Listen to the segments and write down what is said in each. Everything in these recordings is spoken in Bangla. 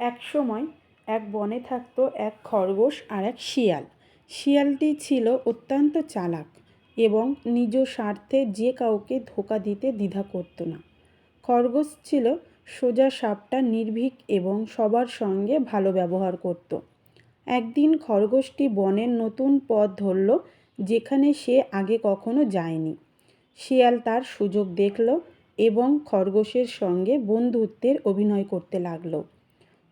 এক সময় এক বনে থাকতো এক খরগোশ আর এক শিয়াল। শিয়ালটি ছিল অত্যন্ত চালাক এবং নিজ স্বার্থে যে কাউকে ধোকা দিতে দ্বিধা করতো না। খরগোশ ছিল সোজা সাপটা নির্ভীক এবং সবার সঙ্গে ভালো ব্যবহার করত। একদিন খরগোশটি বনের নতুন পথ ধরল যেখানে সে আগে কখনো যায়নি। শিয়াল তার সুযোগ দেখল এবং খরগোশের সঙ্গে বন্ধুত্বের অভিনয় করতে লাগল।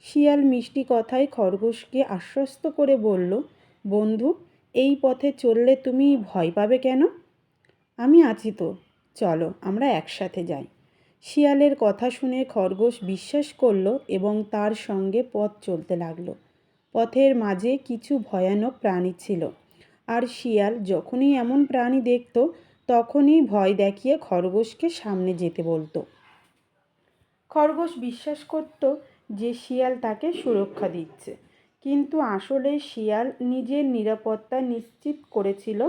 শিয়াল মিষ্টি কথায় খরগোশকে আশ্বস্ত করে বলল, বন্ধু, এই পথে চললে তুমি ভয় পাবে কেন? আমি আছি তো, চলো আমরা একসাথে যাই। শিয়ালের কথা শুনে খরগোশ বিশ্বাস করল এবং তার সঙ্গে পথ চলতে লাগল। পথের মাঝে কিছু ভয়ানক প্রাণী ছিল। আর শিয়াল যখনই এমন প্রাণী দেখত, তখনই ভয় দেখিয়ে খরগোশকে সামনে যেতে বলতো। খরগোশ বিশ্বাস করত যে শিয়াল তাকে সুরক্ষা দিচ্ছে। কিন্তু আসলে শিয়াল নিজের নিরাপত্তা নিশ্চিত করেছিল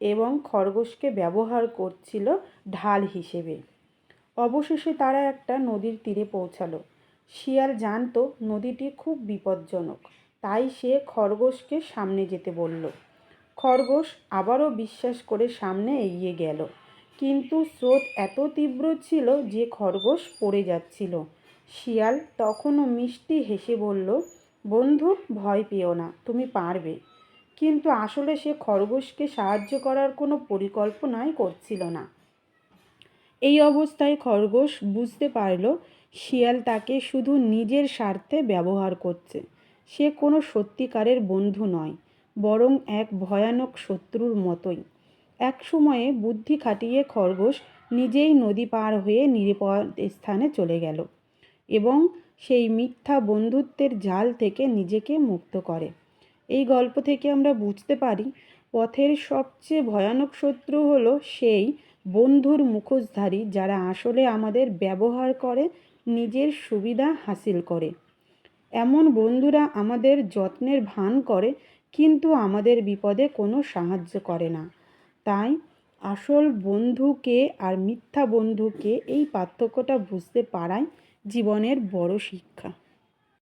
এবং খরগোশকে ব্যবহার করছিল ঢাল হিসেবে। অবশেষে তারা একটা নদীর তীরে পৌঁছালো। শিয়াল জানতো নদীটি খুব বিপজ্জনক, তাই সে খরগোশকে সামনে যেতে বলল। খরগোশ আবারও বিশ্বাস করে সামনে এগিয়ে গেল, কিন্তু স্রোত এত তীব্র ছিল যে খরগোশ পড়ে যাচ্ছিল। শিয়াল তখনও মিষ্টি হেসে বলল, বন্ধু, ভয় পেও না, তুমি পারবে। কিন্তু আসলে সে খরগোশকে সাহায্য করার কোনো পরিকল্পনাই করছিল না। এই অবস্থায় খরগোশ বুঝতে পারল, শিয়াল তাকে শুধু নিজের স্বার্থে ব্যবহার করছে। সে কোনো সত্যিকারের বন্ধু নয়, বরং এক ভয়ানক শত্রুর মতোই। এক সময়ে বুদ্ধি খাটিয়ে খরগোশ নিজেই নদী পার হয়ে নিরাপদ স্থানে চলে গেল। এবং সেই মিথ্যা বন্ধুত্বের জাল থেকে নিজেকে মুক্ত করে। এই গল্প থেকে আমরা বুঝতে পারি, পথের সবচেয়ে ভয়ানক শত্রু হলো সেই বন্ধুর মুখোশধারী যারা আসলে আমাদের ব্যবহার করে, নিজের সুবিধা হাসিল করে। এমন বন্ধুরা আমাদের যত্নের ভান করে, কিন্তু আমাদের বিপদে কোনো সাহায্য করে না। তাই আসল বন্ধুকে আর মিথ্যা বন্ধুকে এই পার্থক্যটা বুঝতে পারাই জীবনের বড় শিক্ষা।